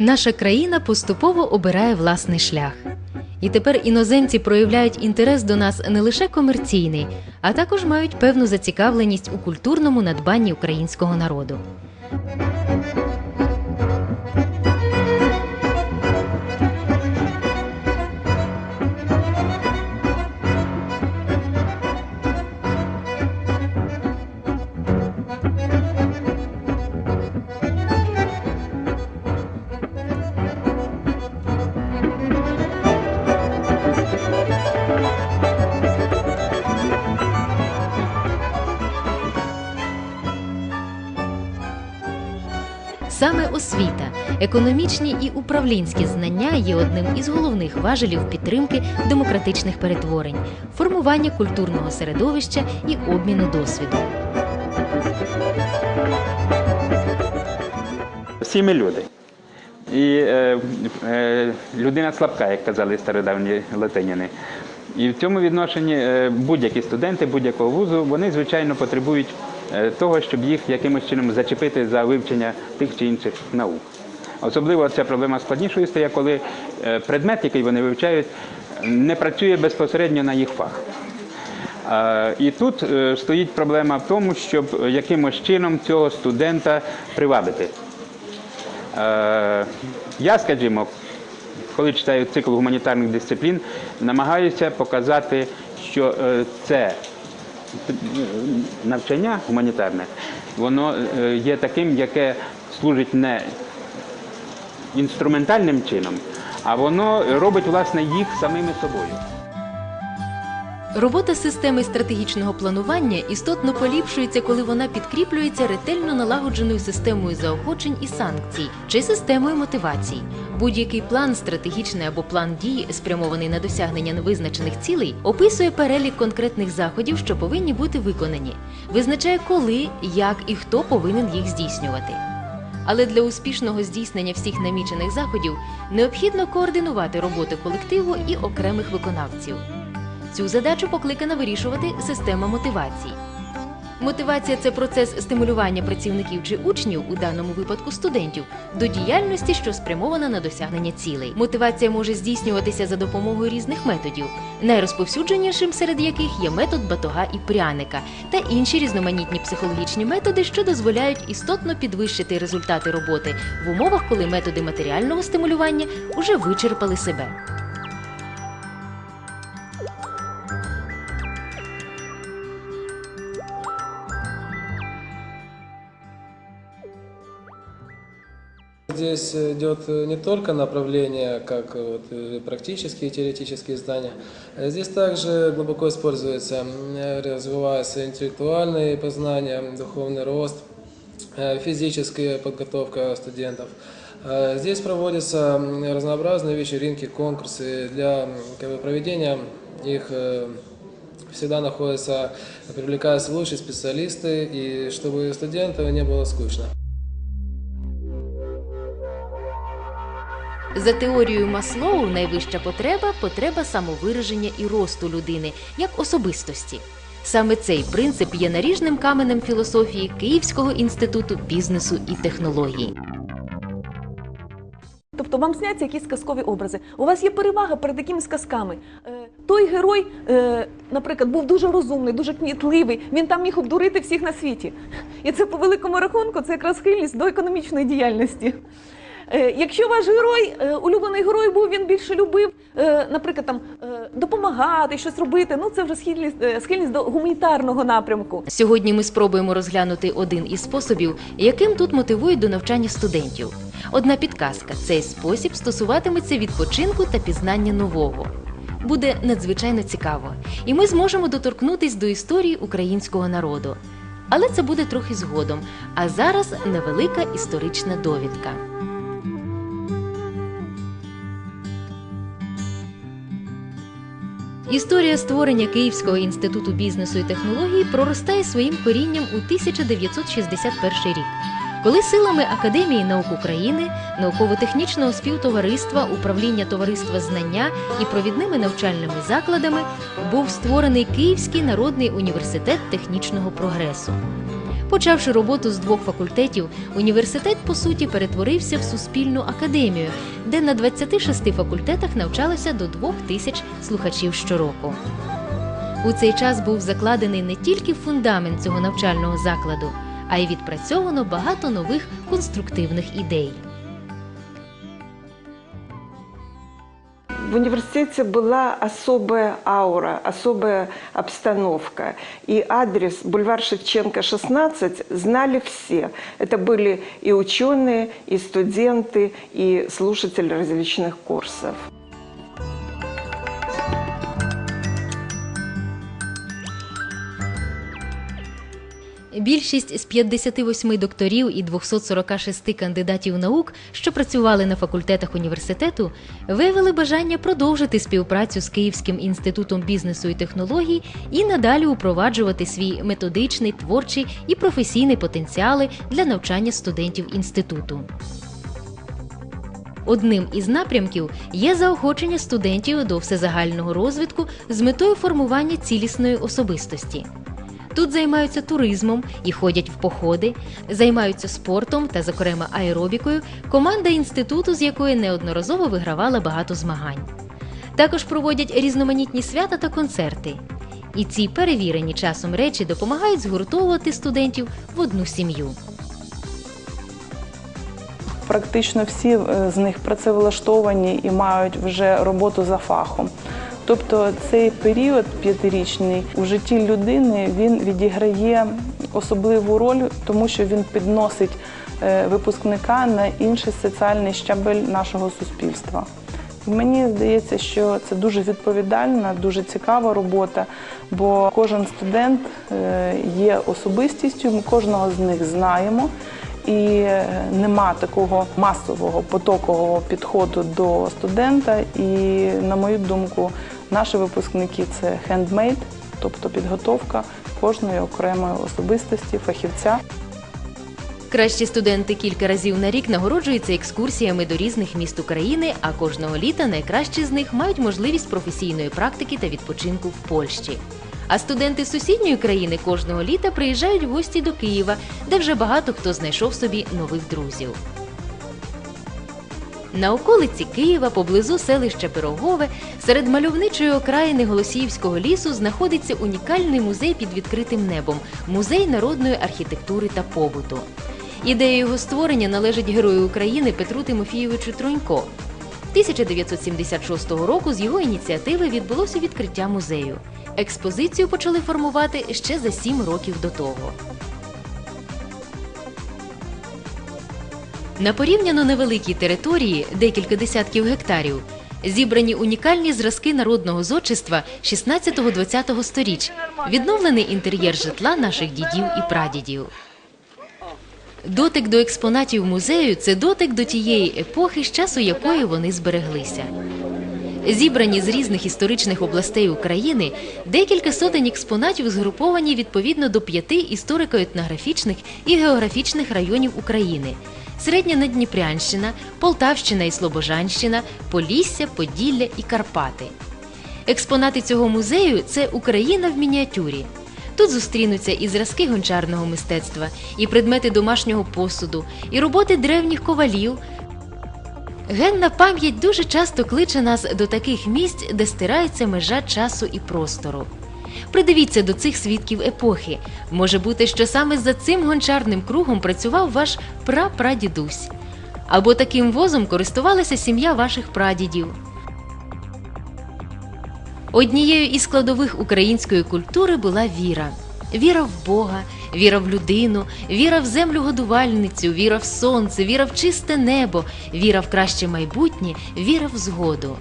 Наша країна поступово обирає власний шлях. І тепер іноземці проявляють інтерес до нас не лише комерційний, а також мають певну зацікавленість у культурному надбанні українського народу. Освіта, економічні і управлінські знання є одним із головних важелів підтримки демократичних перетворень, формування культурного середовища і обміну досвідом. Всі ми люди. І е, е, людина слабка, як казали стародавні латиняни. І в цьому відношенні е, будь-які студенти будь-якого вузу, вони, звичайно, потребують того, щоб їх якимось чином зачепити за вивчення тих чи інших наук. Особливо ця проблема складнішою стає, коли е, предмет, який вони вивчають, не працює безпосередньо на їх фах. Е, І тут е, стоїть проблема в тому, щоб якимось чином цього студента привабити. Е, Я, скажімо, коли читаю цикл гуманітарних дисциплін, намагаюся показати, що е, це е, навчання гуманітарне, воно е, є таким, яке служить не інструментальним чином, а воно робить власне їх самими собою. Робота системи стратегічного планування істотно поліпшується, коли вона підкріплюється ретельно налагодженою системою заохочень і санкцій чи системою мотивацій. Будь-який план, стратегічний або план дій, спрямований на досягнення визначених цілей, описує перелік конкретних заходів, що повинні бути виконані, визначає, коли, як і хто повинен їх здійснювати. Але для успішного здійснення всіх намічених заходів необхідно координувати роботу колективу і окремих виконавців. Цю задачу покликана вирішувати система мотивацій. Мотивація це процес стимулювання працівників чи учнів, у даному випадку студентів, до діяльності, що спрямована на досягнення цілей. Мотивація може здійснюватися за допомогою різних методів, найрозповсюдженішим серед яких є метод батога і пряника та інші різноманітні психологічні методи, що дозволяють істотно підвищити результати роботи в умовах, коли методи матеріального стимулювання уже вичерпали себе. Здесь идет не только направление, как вот э, практические и теоретические знания, э, здесь также глубоко используется, развиваются интеллектуальные познания, духовный рост, э, физическая подготовка студентов. Э, Здесь проводятся разнообразные вечеринки, конкурсы для как бы, проведения их э, всегда находятся, привлекаются лучшие специалисты, и чтобы студентам не было скучно. За теорією Маслоу, найвища потреба потреба самовираження і росту людини як особистості. Саме цей принцип є наріжним каменем філософії Київського інституту бізнесу і технологій. Тобто вам сняться якісь казкові образи. У вас є перевага перед якимись казками. Е, той герой, е, наприклад, був дуже розумний, дуже кмітливий. Він там міг обдурити всіх на світі. І це по великому рахунку це якраз схильність до економічної діяльності. Е, Якщо ваш герой, е, улюблений герой був, він більше любив, е, наприклад, там допомагати, щось робити. Ну це вже схильність, схильність до гуманітарного напрямку. Сьогодні ми спробуємо розглянути один із способів, яким тут мотивують до навчання студентів. Одна підказка: цей спосіб стосуватиметься відпочинку та пізнання нового. Буде надзвичайно цікаво, і ми зможемо доторкнутись до історії українського народу. Але це буде трохи згодом. А зараз невелика історична довідка. Історія створення Київського інституту бізнесу і технологій проростає своїм корінням у 1961 рік, коли силами Академії наук України, науково-технічного співтовариства, управління товариства знання і провідними навчальними закладами був створений Київський народний університет технічного прогресу. Почавши роботу з двох факультетів, університет по суті перетворився в суспільну академію, де на 26 факультетах навчалося до двох тисяч слухачів щороку. У цей час був закладений не тільки фундамент цього навчального закладу, а й відпрацьовано багато нових конструктивних ідей. В университете была особая аура, особая обстановка. И адрес бульвар Шевченко, 16 знали все. Это были и ученые, и студенты, и слушатели различных курсов. Більшість з 58 докторів і 246 кандидатів наук, що працювали на факультетах університету, виявили бажання продовжити співпрацю з Київським інститутом бізнесу і технологій і надалі упроваджувати свій методичний, творчий і професійний потенціали для навчання студентів інституту. Одним із напрямків є заохочення студентів до всезагального розвитку з метою формування цілісної особистості. Тут займаються туризмом і ходять в походи, займаються спортом та, зокрема, аеробікою, команда інституту, з якої неодноразово вигравала багато змагань. Також проводять різноманітні свята та концерти. І ці перевірені часом речі допомагають згуртовувати студентів в одну сім'ю. Практично всі е, з них працевлаштовані і мають вже роботу за фахом. Тобто цей період п'ятирічний у житті людини він відіграє особливу роль, тому що він підносить е, випускника на інший соціальний щабель нашого суспільства. Мені здається, що це дуже відповідальна, дуже цікава робота, бо кожен студент е, є особистістю, ми кожного з них знаємо. І е, нема такого масового потокового підходу до студента. І, на мою думку, наші випускники це хендмейд, тобто підготовка кожної окремої особистості, фахівця. Кращі студенти кілька разів на рік нагороджуються екскурсіями до різних міст України, а кожного літа найкращі з них мають можливість професійної практики та відпочинку в Польщі. А студенти сусідньої країни кожного літа приїжджають в гості до Києва, де вже багато хто знайшов собі нових друзів. На околиці Києва, поблизу селища Пирогове, серед мальовничої окраїни Голосіївського лісу знаходиться унікальний музей під відкритим небом музей народної архітектури та побуту. Ідея його створення належить герою України Петру Тимофійовичу Тронько. 1976 року з його ініціативи відбулося відкриття музею. Експозицію почали формувати ще за сім років до того. На порівняно невеликій території, декілька десятків гектарів, зібрані унікальні зразки народного зодчества 16-20 сторіч, відновлений інтер'єр житла наших дідів і прадідів. Дотик до експонатів музею це дотик до тієї епохи, з часу якої вони збереглися. Зібрані з різних історичних областей України, декілька сотень експонатів згруповані відповідно до п'яти історико-етнографічних і географічних районів України: Середня Надніпрянщина, Полтавщина і Слобожанщина, Полісся, Поділля і Карпати. Експонати цього музею це Україна в мініатюрі. Тут зустрінуться і зразки гончарного мистецтва, і предмети домашнього посуду, і роботи древніх ковалів. Генна пам'ять дуже часто кличе нас до таких місць, де стирається межа часу і простору. Придивіться до цих свідків епохи. Може бути, що саме за цим гончарним кругом працював ваш прапрадідусь. Або таким возом користувалася сім'я ваших прадідів. Однією із складових української культури була віра. Віра в Бога, віра в людину, віра в землю годувальницю, віра в сонце, віра в чисте небо, віра в краще майбутнє, віра в згоду.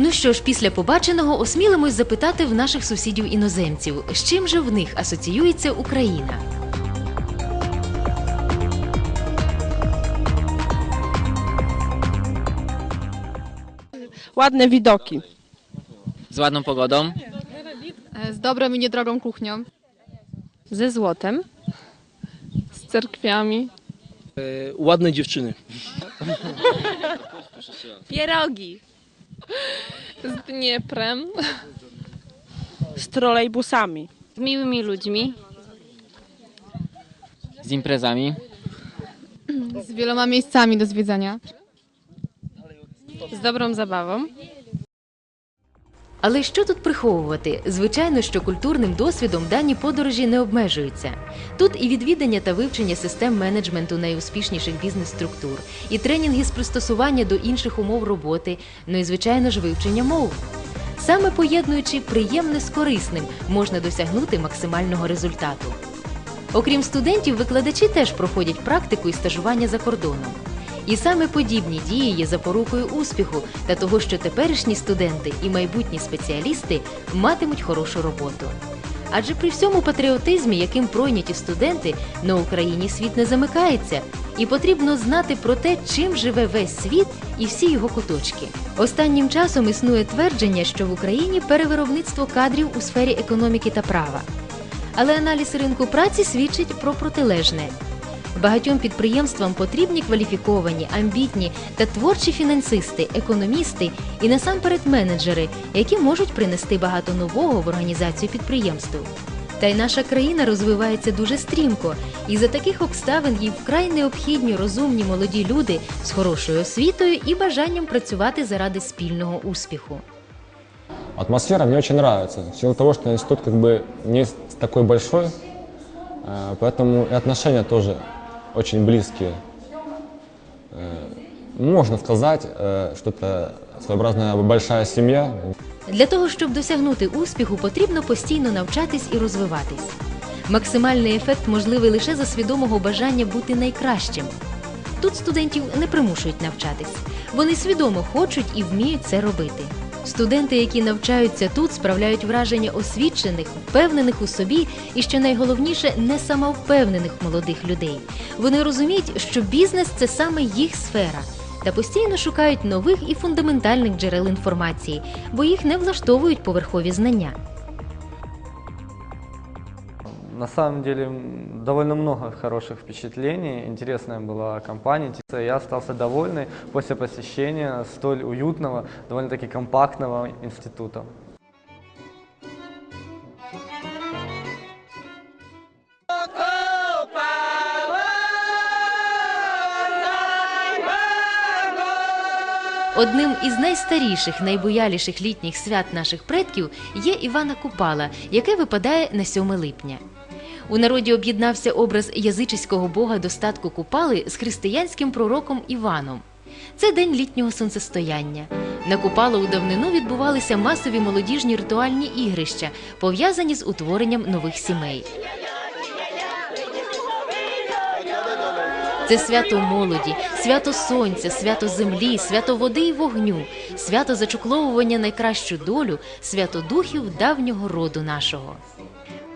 Ну що ж, після побаченого осмілимось запитати в наших сусідів іноземців, з чим же в них асоціюється Україна. Ładne widoki. Z ładną pogodą. E, Z dobrą i niedrogą kuchnią. Ze złotem. Z cerkwiami. ładne dziewczyny. Pierogi. Z Dnieprem. Z trolejbusami. z miłymi ludźmi, z imprezami, Z wieloma miejscami do zwiedzania. Z dobrą zabawą. Але що тут приховувати? Звичайно, що культурним досвідом дані подорожі не обмежуються. Тут і відвідання та вивчення систем менеджменту найуспішніших бізнес-структур, і тренінги з пристосування до інших умов роботи, ну і звичайно ж вивчення мов. Саме поєднуючи приємне з корисним, можна досягнути максимального результату. Окрім студентів, викладачі теж проходять практику і стажування за кордоном. І саме подібні дії є запорукою успіху та того, що теперішні студенти і майбутні спеціалісти матимуть хорошу роботу. Адже при всьому патріотизмі, яким пройняті студенти, на Україні світ не замикається, і потрібно знати про те, чим живе весь світ і всі його куточки. Останнім часом існує твердження, що в Україні перевиробництво кадрів у сфері економіки та права. Але аналіз ринку праці свідчить про протилежне. Багатьом підприємствам потрібні кваліфіковані, амбітні та творчі фінансисти, економісти і насамперед менеджери, які можуть принести багато нового в організацію підприємств. Та й наша країна розвивається дуже стрімко, і за таких обставин їй вкрай необхідні розумні молоді люди з хорошою освітою і бажанням працювати заради спільного успіху. Атмосфера мне очень нравится. В силу того, что институт как бы не такой большой, э, поэтому и отношения тоже очень близкие. Э, Можно сказать, э, что это своеобразная большая семья. Для того, щоб досягнути успіху, потрібно постійно навчатись і розвиватись. Максимальний ефект можливий лише за свідомого бажання бути найкращим. Тут студентів не примушують навчатись. Вони свідомо хочуть і вміють це робити. Студенти, які навчаються тут, справляють враження освічених, впевнених у собі і, що найголовніше, не самовпевнених молодих людей. Вони розуміють, що бізнес це саме їх сфера, та постійно шукають нових і фундаментальних джерел інформації, бо їх не влаштовують поверхові знання. На самом деле довольно много хороших впечатлений. Интересная была компания. Я остался довольный после посещения столь уютного, довольно-таки компактного института. Одним із найстаріших, найбояліших літніх свят наших предків є Івана Купала, яке випадає на 7 липня. У народі об'єднався образ язичського бога достатку Купали з християнським пророком Іваном. Це день літнього сонцестояння. На Купалу у давнину відбувалися масові молодіжні ритуальні ігрища, пов'язані з утворенням нових сімей. Це свято молоді, свято сонця, свято землі, свято води і вогню, свято зачукловування найкращу долю, свято духів давнього роду нашого.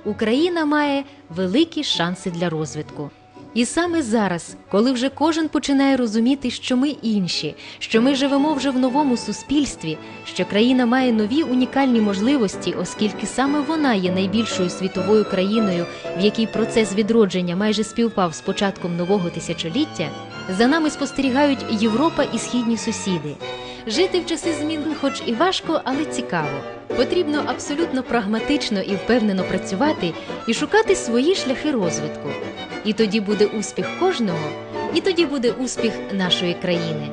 Україна має великі шанси для розвитку. І саме зараз, коли вже кожен починає розуміти, що ми інші, що ми живемо вже в новому суспільстві, що країна має нові унікальні можливості, оскільки саме вона є найбільшою світовою країною, в якій процес відродження майже співпав з початком нового тисячоліття, за нами спостерігають Європа і східні сусіди. Жити в часи змін, хоч і важко, але цікаво. Потрібно абсолютно прагматично і впевнено працювати і шукати свої шляхи розвитку. І тоді буде успіх кожного, і тоді буде успіх нашої країни.